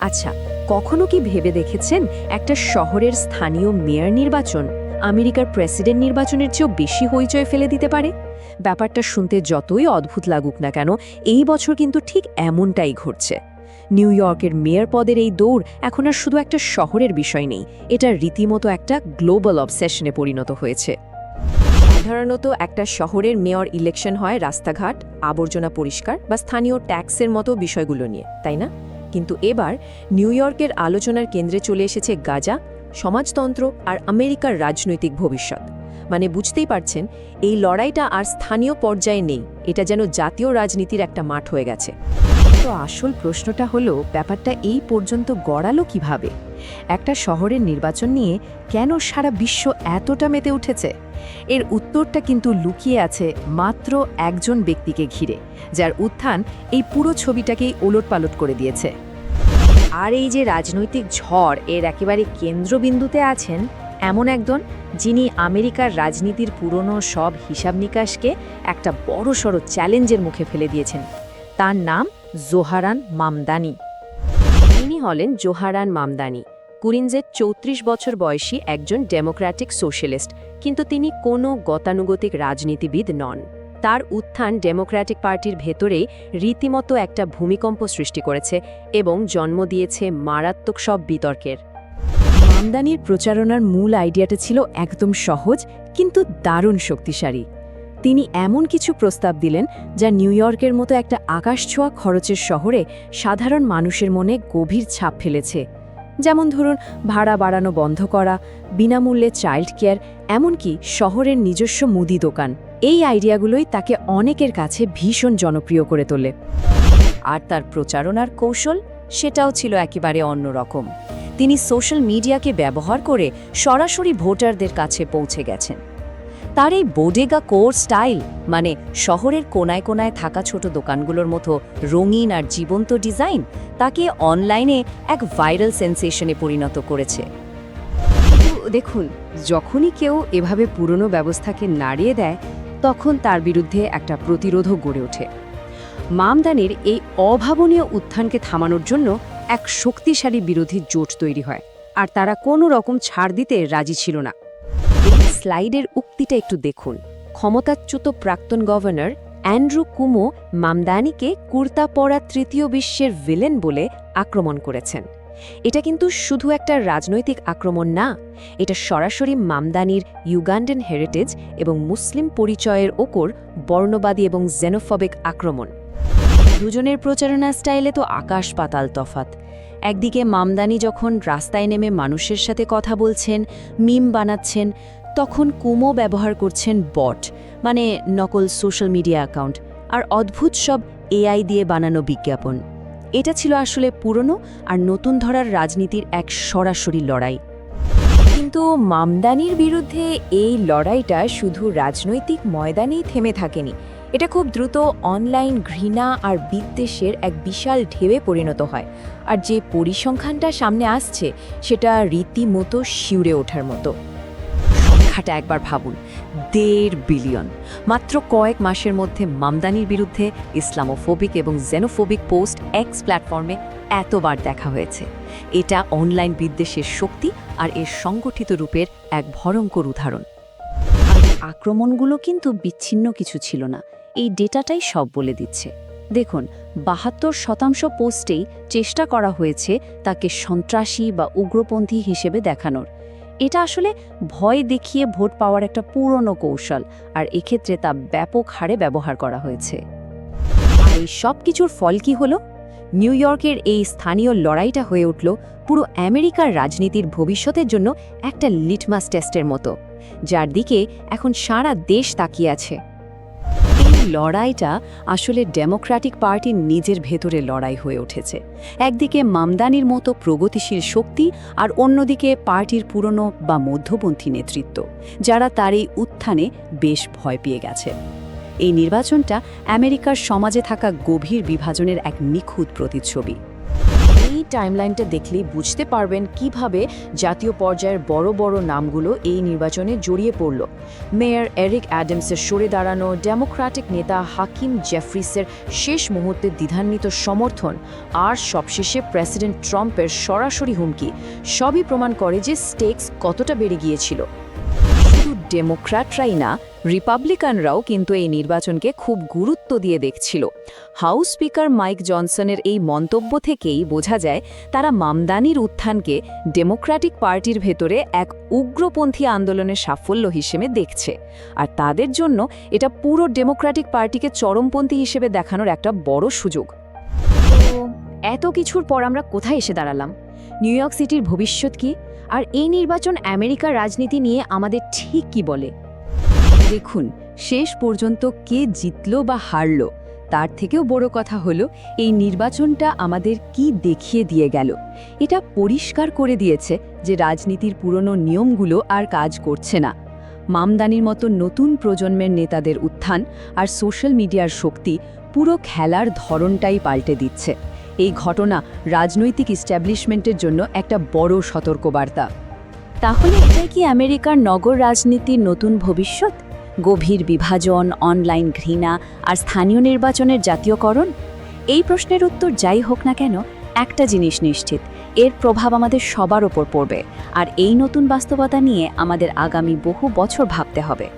আচ্ছা কখনো কি ভেবে দেখেছেন একটা শহরের স্থানীয় মেয়র নির্বাচন আমেরিকার প্রেসিডেন্ট নির্বাচনের চেয়েও বেশি হইচই ফেলে দিতে পারে? ব্যাপারটা শুনতে যতই অদ্ভুত লাগুক না কেন, এই বছর কিন্তু ঠিক এমনটাই ঘটছে। নিউ ইয়র্কের মেয়র পদের এই দৌড় এখন আর শুধু একটা শহরের বিষয় নেই, এটা রীতিমতো একটা গ্লোবাল অবসেশনে পরিণত হয়েছে। সাধারণত একটা শহরের মেয়র ইলেকশন হয় রাস্তাঘাট, আবর্জনা পরিষ্কার বা স্থানীয় ট্যাক্সের মতো বিষয়গুলো নিয়ে, তাই না? কিন্তু এবার নিউ ইয়র্কের আলোচনার কেন্দ্রে চলে এসেছে গাজা সমাজতন্ত্র আর আমেরিকার রাজনৈতিক ভবিষ্যৎ। মানে বুঝতেই পারছেন, এই লড়াইটা আর স্থানীয় পর্যায়ে নেই। এটা যেন জাতীয় রাজনীতির একটা মাঠ হয়ে গেছে। তো আসল প্রশ্নটা হলো, ব্যাপারটা এই পর্যন্ত গড়ালো কীভাবে? একটা শহরের নির্বাচন নিয়ে কেন সারা বিশ্ব এতটা মেতে উঠেছে? এর উত্তরটা কিন্তু লুকিয়ে আছে মাত্র একজন ব্যক্তিকে ঘিরে, যার উত্থান এই পুরো ছবিটাকেই ওলটপালট করে দিয়েছে। আর এই যে রাজনৈতিক ঝড়, এর একেবারে কেন্দ্রবিন্দুতে আছেন এমন একজন যিনি আমেরিকার রাজনীতির পুরনো সব হিসাব নিকাশকে একটা বড়সড় চ্যালেঞ্জের মুখে ফেলে দিয়েছেন। তার নাম জোহারান মামদানি। তিনি হলেন জোহারান মামদানি কুরিনজের চৌত্রিশ বছর বয়সী একজন ডেমোক্র্যাটিক সোশ্যালিস্ট, কিন্তু তিনি কোনো গতানুগতিক রাজনীতিবিদ নন। তার উত্থান ডেমোক্র্যাটিক পার্টির ভেতরেই রীতিমতো একটা ভূমিকম্প সৃষ্টি করেছে এবং জন্ম দিয়েছে মারাত্মক সব বিতর্কের। মামদানির প্রচারণার মূল আইডিয়াটা ছিল একদম সহজ, কিন্তু দারুণ শক্তিশালী। তিনি এমন কিছু প্রস্তাব দিলেন যা নিউ ইয়র্কের মতো একটা আকাশছোঁয়া খরচের শহরে সাধারণ মানুষের মনে গভীর ছাপ ফেলেছে। যেমন ধরুন, ভাড়া বাড়ানো বন্ধ করা, বিনামূল্যে চাইল্ড কেয়ার, এমনকি শহরের নিজস্ব মুদি দোকান। এই আইডিয়াগুলোই তাকে অনেকের কাছে ভীষণ জনপ্রিয় করে তোলে। আর তার প্রচারণার কৌশল, সেটাও ছিল একেবারে অন্যরকম। তিনি সোশ্যাল মিডিয়াকে ব্যবহার করে সরাসরি ভোটারদের কাছে পৌঁছে গেছেন। তার এই বোডেগা কোর স্টাইল মানে শহরের কোনায় কোনায় থাকা ছোট দোকানগুলোর মতো রঙিন আর জীবন্ত ডিজাইন, তাকে অনলাইনে এক ভাইরাল সেন্সেশনে পরিণত করেছে। দেখুন, যখনই কেউ এভাবে পুরনো ব্যবস্থাকে নাড়িয়ে দেয়, তখন তার বিরুদ্ধে একটা প্রতিরোধও গড়ে ওঠে। মামদানির এই অভাবনীয় উত্থানকে থামানোর জন্য এক শক্তিশালী বিরোধী জোট তৈরি হয়, আর তারা কোনো রকম ছাড় দিতে রাজি ছিল না। স্লাইডের উক্তিটা একটু দেখুন। ক্ষমতাচ্যুত প্রাক্তন গভর্নর অ্যান্ড্রু কুমো মামদানিকে কুর্তা পরা তৃতীয় বিশ্বের ভিলেন বলে আক্রমণ করেছেন। এটা কিন্তু শুধু একটা রাজনৈতিক আক্রমণ না, এটা সরাসরি মামদানির ইউগান্ডেন হেরিটেজ এবং মুসলিম পরিচয়ের ওপর বর্ণবাদী এবং জেনোফবিক আক্রমণ। দুজনের প্রচারণা স্টাইলে তো আকাশ পাতাল তফাত একদিকে মামদানি যখন রাস্তায় নেমে মানুষের সাথে কথা বলছেন, মিম বানাচ্ছেন, তখন কুমো ব্যবহার করছেন বট মানে নকল সোশ্যাল মিডিয়া অ্যাকাউন্ট, আর অদ্ভুত সব এআই দিয়ে বানানো বিজ্ঞাপন। এটা ছিল আসলে পুরনো আর নতুন ধরার রাজনীতির এক সরাসরি লড়াই। কিন্তু মামদানির বিরুদ্ধে এই লড়াইটা শুধু রাজনৈতিক ময়দানেই থেমে থাকেনি। এটা খুব দ্রুত অনলাইন ঘৃণা আর বিদ্বেষের এক বিশাল ঢেউয়ে পরিণত হয়। আর যে পরিসংখ্যানটা সামনে আসছে, সেটা রীতিমতো শিউরে ওঠার মতো। সংখ্যাটা একবার ভাবুন, দেড় বিলিয়ন। মাত্র কয়েক মাসের মধ্যে মামদানির বিরুদ্ধে ইসলামোফোবিক এবং জেনোফোবিক পোস্ট এক্স প্ল্যাটফর্মে এতবার দেখা হয়েছে। এটা অনলাইন বিদ্বেষের শক্তি আর এর সংগঠিত রূপের এক ভয়ঙ্কর উদাহরণ। আক্রমণগুলো কিন্তু বিচ্ছিন্ন কিছু ছিল না। এই ডেটাটাই সব বলে দিচ্ছে। দেখুন, বাহাত্তর শতাংশ পোস্টেই চেষ্টা করা হয়েছে তাকে সন্ত্রাসী বা উগ্রপন্থী হিসেবে দেখানোর। এটা আসলে ভয় দেখিয়ে ভোট পাওয়ার একটা পুরনো কৌশল, আর এক্ষেত্রে তা ব্যাপক হারে ব্যবহার করা হয়েছে। আর এই সব কিছুর ফল কি হলো? নিউ ইয়র্কের এই স্থানীয় লড়াইটা হয়ে উঠল পুরো আমেরিকার রাজনীতির ভবিষ্যতের জন্য একটা লিটমাস টেস্টের মতো, যার দিকে এখন সারা দেশ তাকিয়ে আছে। এই লড়াইটা আসলে ডেমোক্র্যাটিক পার্টির নিজের ভেতরে লড়াই হয়ে উঠেছে। একদিকে মামদানির মতো প্রগতিশীল শক্তি আর অন্যদিকে পার্টির পুরনো বা মধ্যপন্থী নেতৃত্ব, যারা তার এই উত্থানে বেশ ভয় পেয়ে গেছে। এই নির্বাচনটা আমেরিকার সমাজে থাকা গভীর বিভাজনের এক নিখুঁত প্রতিচ্ছবি। এই টাইমলাইনটা দেখলেই বুঝতে পারবেন কীভাবে জাতীয় পর্যায়ের বড় বড় নামগুলো এই নির্বাচনে জড়িয়ে পড়ল। মেয়র এরিক অ্যাডামসের সরে দাঁড়ানো ডেমোক্র্যাটিক নেতা হাকিম জেফ্রিসের শেষ মুহূর্তে দ্বিধান্বিত সমর্থন আর সবশেষে প্রেসিডেন্ট ট্রাম্পের সরাসরি হুমকি, সবই প্রমাণ করে যে স্টেক্স কতটা বেড়ে গিয়েছিল। ডেমোক্র্যাটরাই না রিপাবলিকানরাও কিন্তু এই নির্বাচনকে খুব গুরুত্ব দিয়ে দেখছিল। হাউস স্পিকার মাইক জনসনের এই মন্তব্য থেকেই বোঝা যায়, তারা মামদানির উত্থানকে ডেমোক্র্যাটিক পার্টির ভেতরে এক উগ্রপন্থী আন্দোলনের সাফল্য হিসেবে দেখছে। আর তাদের জন্য এটা পুরো ডেমোক্র্যাটিক পার্টিকে চরমপন্থী হিসেবে দেখানোর একটা বড় সুযোগ। এত কিছুর পর আমরা কোথায় এসে দাঁড়ালাম? নিউ ইয়র্ক সিটির ভবিষ্যৎ কি? আর এই নির্বাচন আমেরিকার রাজনীতি নিয়ে আমাদের ঠিক কি বলে। দেখুন, শেষ পর্যন্ত কে জিতল বা হারল, তার থেকেও বড় কথা হলো, এই নির্বাচনটা আমাদের কি দেখিয়ে দিয়ে গেল। এটা পরিষ্কার করে দিয়েছে যে রাজনীতির পুরনো নিয়মগুলো আর কাজ করছে না। মামদানির মতো নতুন প্রজন্মের নেতাদের উত্থান আর সোশ্যাল মিডিয়ার শক্তি পুরো খেলার ধরনটাই পাল্টে দিচ্ছে। এই ঘটনা রাজনৈতিক ইস্ট্যাবলিশমেন্টের জন্য একটা বড় সতর্কবার্তা। তাহলে এটাই কি আমেরিকার নগর রাজনীতির নতুন ভবিষ্যৎ? গভীর বিভাজন অনলাইন ঘৃণা আর স্থানীয় নির্বাচনের জাতীয়করণ? এই প্রশ্নের উত্তর যাই হোক না কেন, একটা জিনিস নিশ্চিত, এর প্রভাব আমাদের সবার ওপর পড়বে, আর এই নতুন বাস্তবতা নিয়ে আমাদের আগামী বহু বছর ভাবতে হবে।